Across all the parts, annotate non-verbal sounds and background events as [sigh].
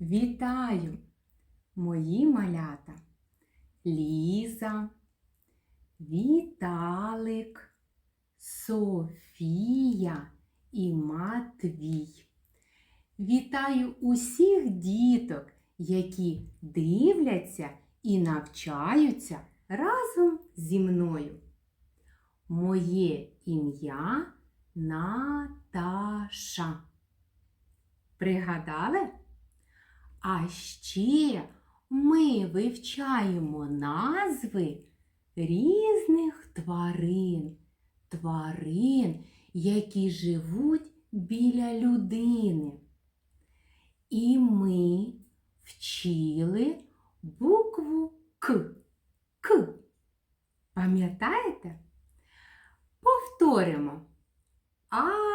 Вітаю, мої малята, Ліза, Віталик, Софія і Матвій. Вітаю усіх діток, які дивляться і навчаються разом зі мною. Моє ім'я Наташа. Пригадали? А ще ми вивчаємо назви різних тварин, тварин, які живуть біля людини. І ми вчили букву К. К. Пам'ятаєте? Повторимо. А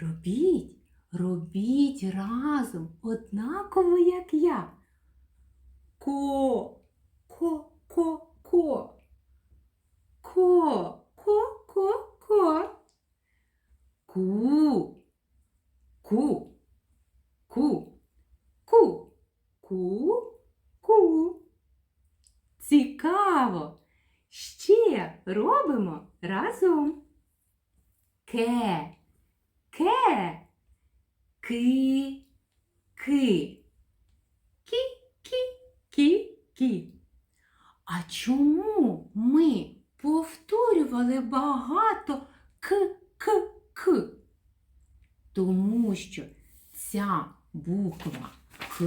Робіть, робіть разом, однаково, як я. Ко, ко, ко, ко. Ко, ко, ко, ко. Ку. Ку. Ку. Ку. Ку. Ку. Цікаво. Ще робимо разом. Ке. Ке. Ки. Ки. Кі. Кі. Кі. Кі. А чому ми повторювали багато к к к? Тому що ця буква К,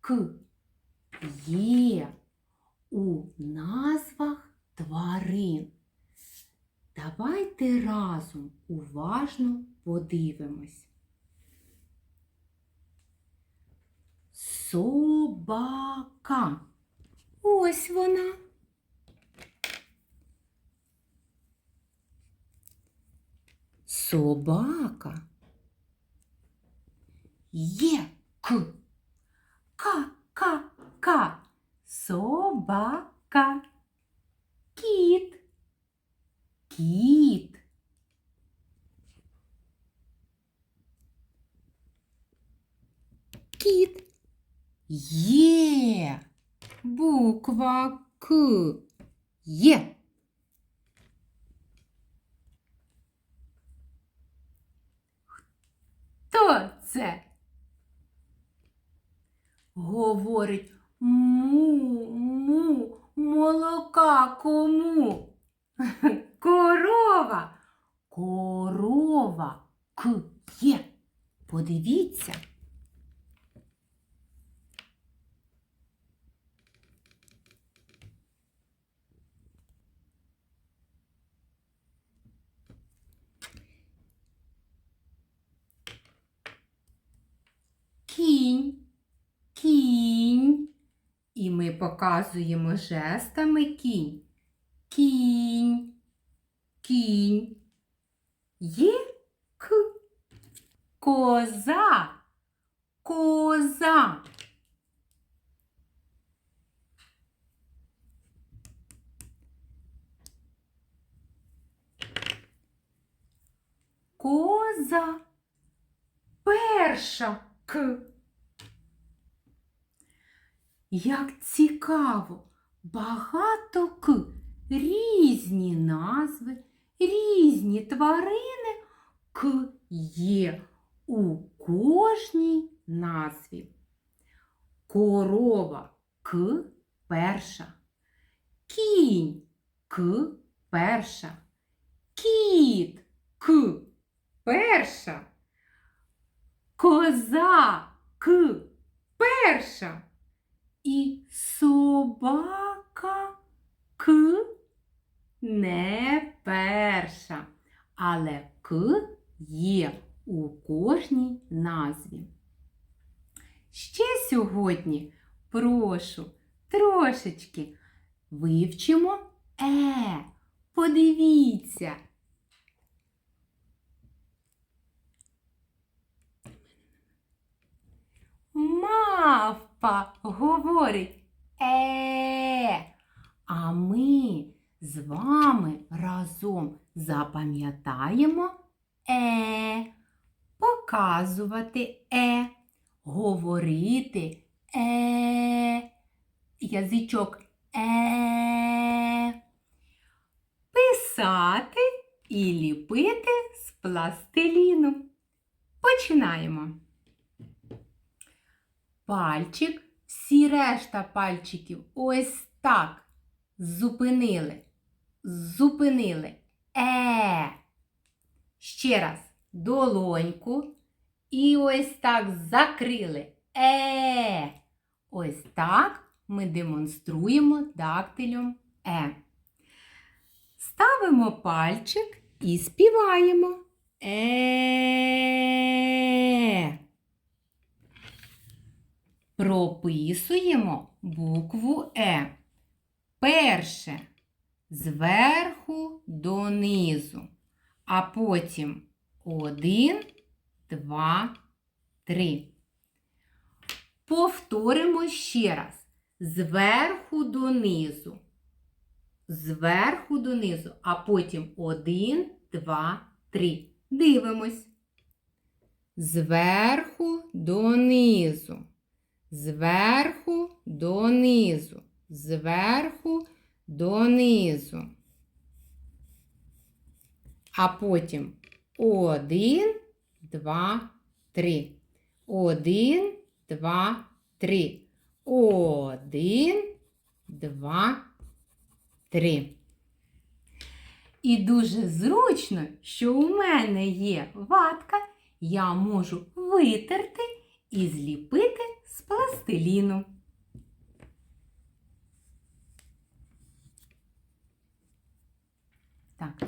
К є у назвах тварин. Давайте разом уважно подивимось. Собака. Ось вона. Собака. Є к. Ка, ка, ка. Собака. Кіт. Кіт. Кіт. Є. Буква К. Є. Хто це? Говорить му, му, молока кому? [laughs] Корова. Корова. К є. Подивіться. Кінь, кінь. І ми показуємо жестами кінь. Кінь, кінь. Є к. Коза, коза. Коза. Перша к. Як цікаво, багато к, різні назви, різні тварини к є у кожній назві. Корова к перша, кінь к перша, кіт к перша, коза к перша і собака к не перша, але к є у кожній назві. Ще сьогодні прошу трошечки вивчимо е. Подивіться. Мав. Мавпа говорить е. А ми з вами разом запам'ятаємо е, показувати е, говорити е, язичок е, писати і ліпити з пластиліну. Починаємо. Пальчик, всі решта пальчиків ось так зупинили. Зупинили. Е. Ще раз долоньку. І ось так закрили. Е. Ось так ми демонструємо дактилем Е. Ставимо пальчик і співаємо. Е. Прописуємо букву Е. Перше зверху донизу, а потім один, два, три. Повторимо ще раз. Зверху донизу. Зверху донизу, а потім один, два, три. Дивимось. Зверху донизу. Зверху донизу. Зверху донизу. А потім один, два, три. Один, два, три. Один, два, три. І дуже зручно, що у мене є ватка, я можу витерти і зліпити з пластиліну. Так,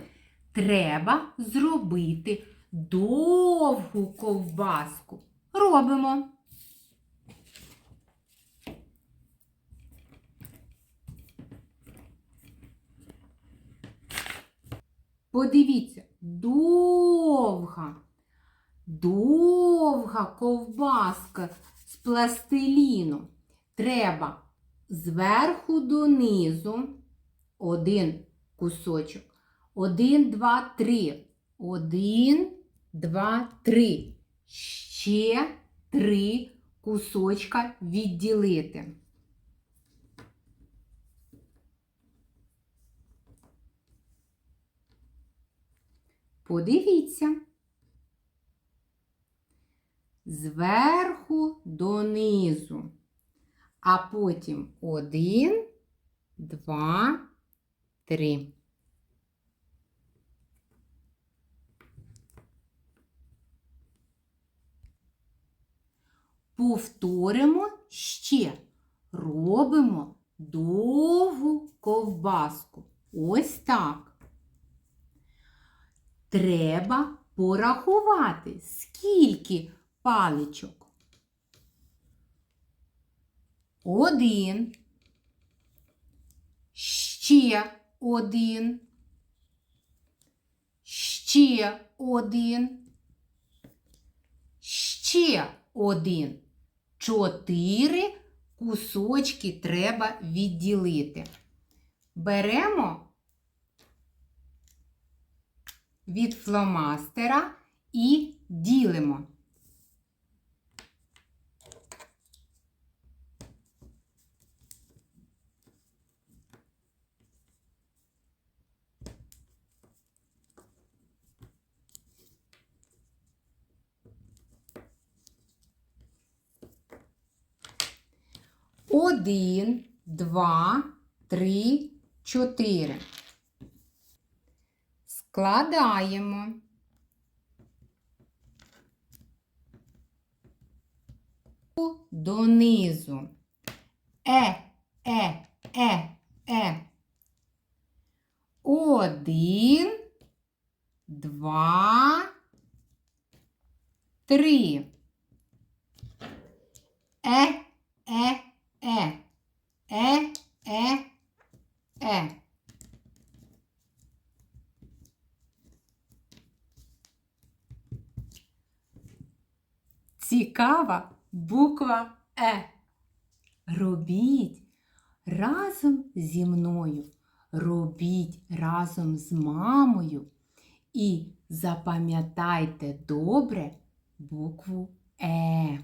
треба зробити довгу ковбаску. Робимо. Подивіться, довга, довга ковбаска з пластиліну. Треба зверху донизу один кусочок. Один, два, три. Один, два, три. Ще три кусочка відділити. Подивіться. Зверху донизу. А потім один, два, три. Повторимо ще. Робимо довгу ковбаску. Ось так. Треба порахувати, скільки паличок. Один. Ще один. Ще один. Ще один. Чотири кусочки треба відділити. Беремо від фломастера і ділимо. Один, два, три, чотири. Складаємо. Донизу. Е, е, е, е. Один, два, три. Е, е. Е, е, е. Цікава буква Е. Робіть разом зі мною. Робіть разом з мамою. І запам'ятайте добре букву Е.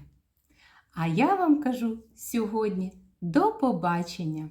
А я вам кажу сьогодні до побачення!